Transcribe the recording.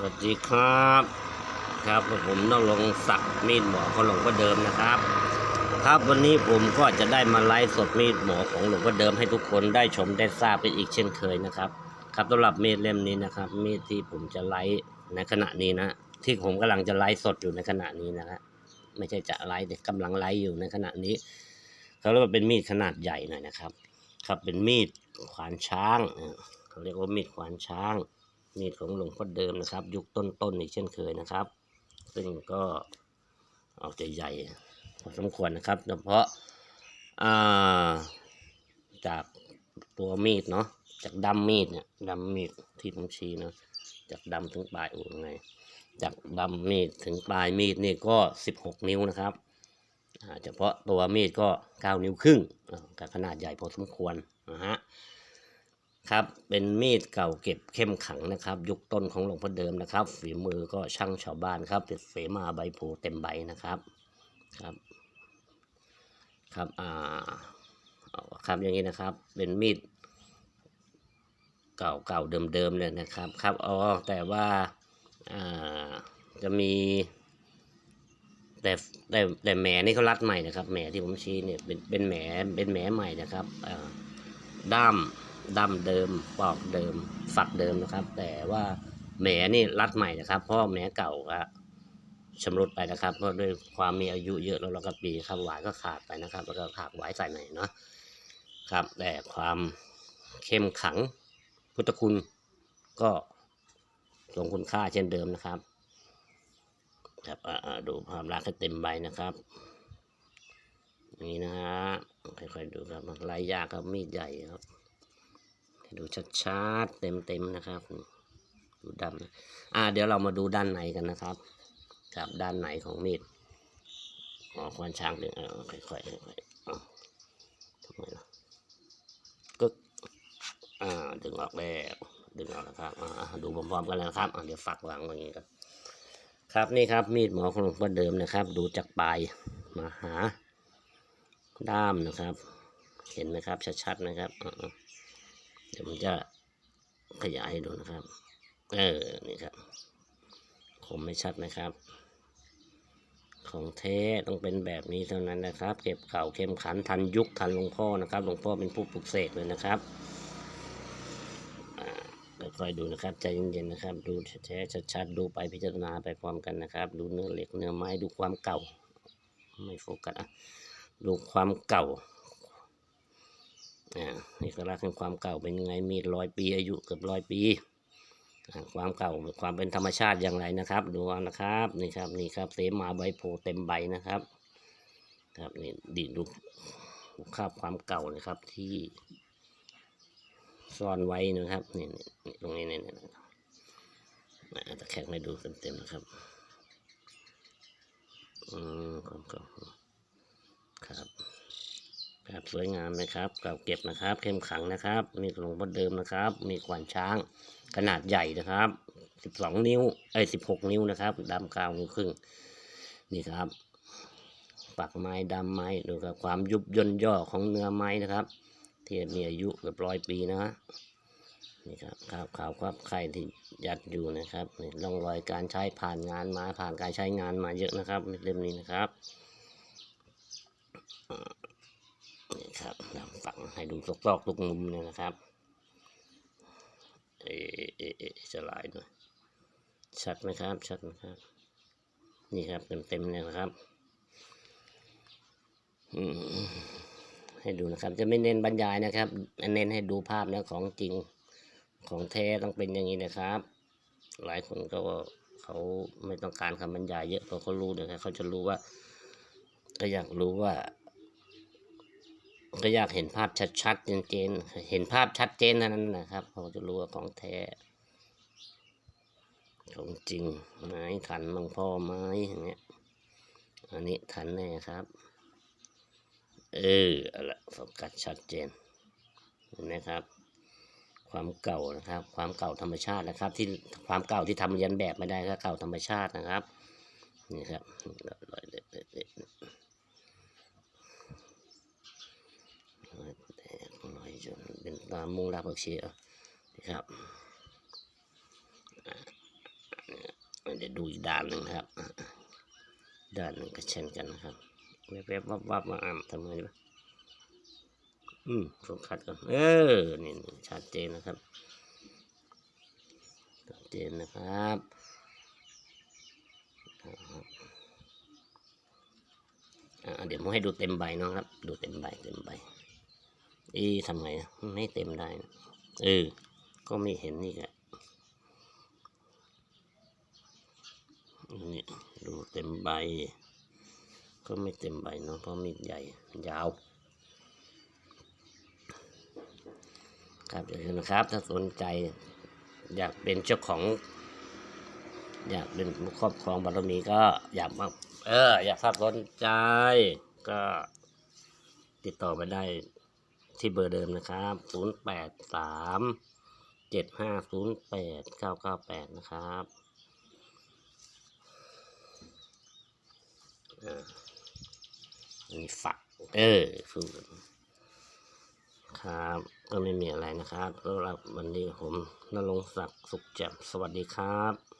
สวัสดีครับ ครับผมต้องลงค์ศักมีดหมอของหลวงพ่อเดิมนะครับ ครับวันนี้ผมก็จะได้มาไลฟ์สดมีดหมอของหลวงพ่อเดิมให้ทุกคนได้ชมได้ทราบกันอีกเช่นเคยนะครับ ครับสำหรับมีดเล่มนี้นะครับ มีดที่ผมจะไลฟ์ในขณะนี้นะ ที่ผมกำลังจะไลฟ์สดอยู่ในขณะนี้นะครับไม่ใช่จะไลฟ์แต่กำลังไลฟ์อยู่ในขณะนี้เขาเรียกว่าเป็นมีดขนาดใหญ่หน่อยนะครับ ครับเป็นมีดขวานช้างเขาเรียกว่ามีดขวานช้าง มีดของหลวงพ่อเดิมนะครับ ยุคต้นๆอีกเช่นเคยนะครับ ซึ่งก็ออกจะใหญ่พอสมควรนะครับเฉพาะาจากตัวมีดเนาะจากดำมีดเนี่ยดำมีดที่ผมชี้เนาะจากดำถึงปลายโอ้ยงไงจากดำมีดถึงปลายมีดนี่ก็สิบหกนิ้วนะครับเฉพาะตัวมีดก็เก้านิ้วครึ่งอ่าก็ขนาดใหญ่พอสมควรนะฮะ ครับเป็นมีดเก่าเก็บเข้มขังนะครับ ยุคต้นของหลวงพ่อเดิมนะครับ ฝีมือก็ช่างชาวบ้านครับเป็นเสมาใบโพเต็มใบนะครับครับ ครับอ่าครับอย่างนี้นะครับ เป็นมีดเก่าเก่าเดิมเดิมเลยนะครับครับอ๋อแต่ว่าอ่าจะมี แต่แต่แต่แหมนี่เขารัดใหม่นะครับแหมที่ผมชี้เนี่ยเป็นเป็นแหมเป็นแหมใหม่นะครับอ่าด้าม ด้ามเดิมปอกเดิม ฝักเดิมนะครับ แต่ว่าแหมนี่รัดใหม่นะครับ เพราะแหมเก่าก็ชำรุดไปนะครับ เพราะด้วยความมีอายุเยอะแล้วเราก็ปีครับหวายก็ขาดไปนะครับ แล้วก็ขาดหวายใส่ใหม่เนาะครับ แต่ความเข้มขังพุทธคุณก็ทรงคุณค่าเช่นเดิมนะครับ ครับอ่าดูภาพลักให้เต็มใบนะครับนี่นะฮะค่อยๆดูครับลายยากครับมีดใหญ่ครับ ดูชัดๆเต็มๆนะครับดูดำนะอ่าเดี๋ยวเรามาดูด้านในกันนะครับครับด้านในของมีดอ๋อควานช้างดึงเออค่อยๆค่อยๆทำไมล่ะกึกอ่าดึงออกแล้วดึงออกแล้วครับอ่าดูพร้อมๆกันเลยนะครับอ่าเดี๋ยวฝักวางไว้อย่างนี้ครับครับนี่ครับมีดหมอของหลวงพ่อเดิมนะครับ ดูจากปลายมาหาด้ามนะครับ เห็นไหมครับชัดๆนะครับอ่า ดี๋ยวผมจะขยายให้ดูนะครับ เออ นี่ครับ คมไม่ชัดนะครับ ของแท้ต้องเป็นแบบนี้เท่านั้นนะครับ เก็บเก่าเข้มขันทันยุคทันหลวงพ่อนะครับ หลวงพ่อเป็นผู้ปลุกเสกเลยนะครับค่อยๆดูนะครับใจเย็นๆนะครับ ดูแท้ชัดๆดูไปพิจารณาไปพร้อมกันนะครับ ดูเนื้อเหล็กเนื้อไม้ดูความเก่า ไม่โฟกัสอะดูความเก่า อ่านี่ก็ลักษณ์แห่งความเก่าเป็นยังไงมีร้อยปีอายุเกือบร้อยปีความเก่าความเป็นธรรมชาติอย่างไรนะครับ ดูนะครับนี่ครับนี่ครับเสมาใบโพเต็มใบนะครับ ครับนี่ดีดูดูคราบความเก่านะครับที่ซ่อนไว้นะครับนี่นี่ตรงนี้นี่นี่นะครับอ่าตะแคงให้ดูเต็มๆนะครับอืมครับครับครับครับ สวยงามนะครับเก่าเก็บนะครับ เข้มขังนะครับ มีหลวงพ่อเดิมนะครับ มีขวานช้าง ขนาดใหญ่นะครับสิบสองนิ้วไอ้สิบหกนิ้วนะครับดำกลางนิ้วครึ่งนี่ครับปักไม้ดำไม้ดูครับความยุบย่นย่อของเนื้อไม้นะครับที่มีอายุเกือบร้อยปีนะฮะนี่ครับขาวขาวครับไข่ที่ยัดอยู่นะครับนี่ร่องรอยการใช้ผ่านงานมาผ่านการใช้งานมาเยอะนะครับเล่มนี้นะครับ ครับดำฝังให้ดูซอกๆทุกมุมเลยนะครับ เอเอเอจะลายหน่อยชัดไหมครับ ชัดไหมครับ นี่ครับเต็มๆเลยนะครับให้ดูนะครับ จะไม่เน้นบรรยายนะครับ เน้นให้ดูภาพนะของจริงของแท้ต้องเป็นอย่างนี้นะครับ หลายคนก็เขาไม่ต้องการคำบรรยายเยอะเพราะเขารู้นะครับเขาจะรู้ว่าก็อยากรู้ว่า ก็อยากเห็นภาพชัดๆเจนๆเห็นภาพชัดเจนเท่านั้นนะครับเขาจะรู้ว่าของแท้ ของจริงไม้ขันหลวงพ่อไม้อย่างเงี้ยอันนี้ขันแน่ครับ เออเอาละโฟกัสชัดเจนเห็นไหมครับ ความเก่านะครับ ความเก่าธรรมชาตินะครับ ที่ความเก่าที่ทำเรียนแบบไม่ได้ก็เก่าธรรมชาตินะครับนี่ครับรอยเล็ดเล็ดเล็ดรอยแต เป็นตามมุงรากผักชีเอานี่ครับเดี๋ยวดูอีกด้านหนึ่งครับ ด้านหนึ่งก็เช่นกันนะครับแวบๆวับๆมาอ่ำทำไงดีวะอืมโฟกัสก่อนเออนี่นี่ชัดเจนนะครับชัดเจนนะครับอะเดี๋ยวผมให้ดูเต็มใบเนาะครับ ดูเต็มใบเต็มใบ เอ๊ทำไงอะไม่เต็มได้นะเออ ก็ไม่เห็นนี่แหละนี่ดูเต็มใบ ก็ไม่เต็มใบเนาะเพราะมีดใหญ่ยาว ครับเดี๋ยวนะครับ ถ้าสนใจ อยากเป็นเจ้าของ อยากเป็นผู้ครอบครองบารมีก็อยากมาเออ อยากถ้าสนใจ ก็ติดต่อไปได้ ที่เบอร์เดิมนะครับศูนย์แปดสามเจ็ดห้าศูนย์แปดเก้าเก้าแปดนะครับอ่าอันนี้ฝัก เออสูตรครับ ก็ไม่มีอะไรนะครับสำหรับวันนี้ผมนรงศักดิ์สุขแจ่มสวัสดีครับ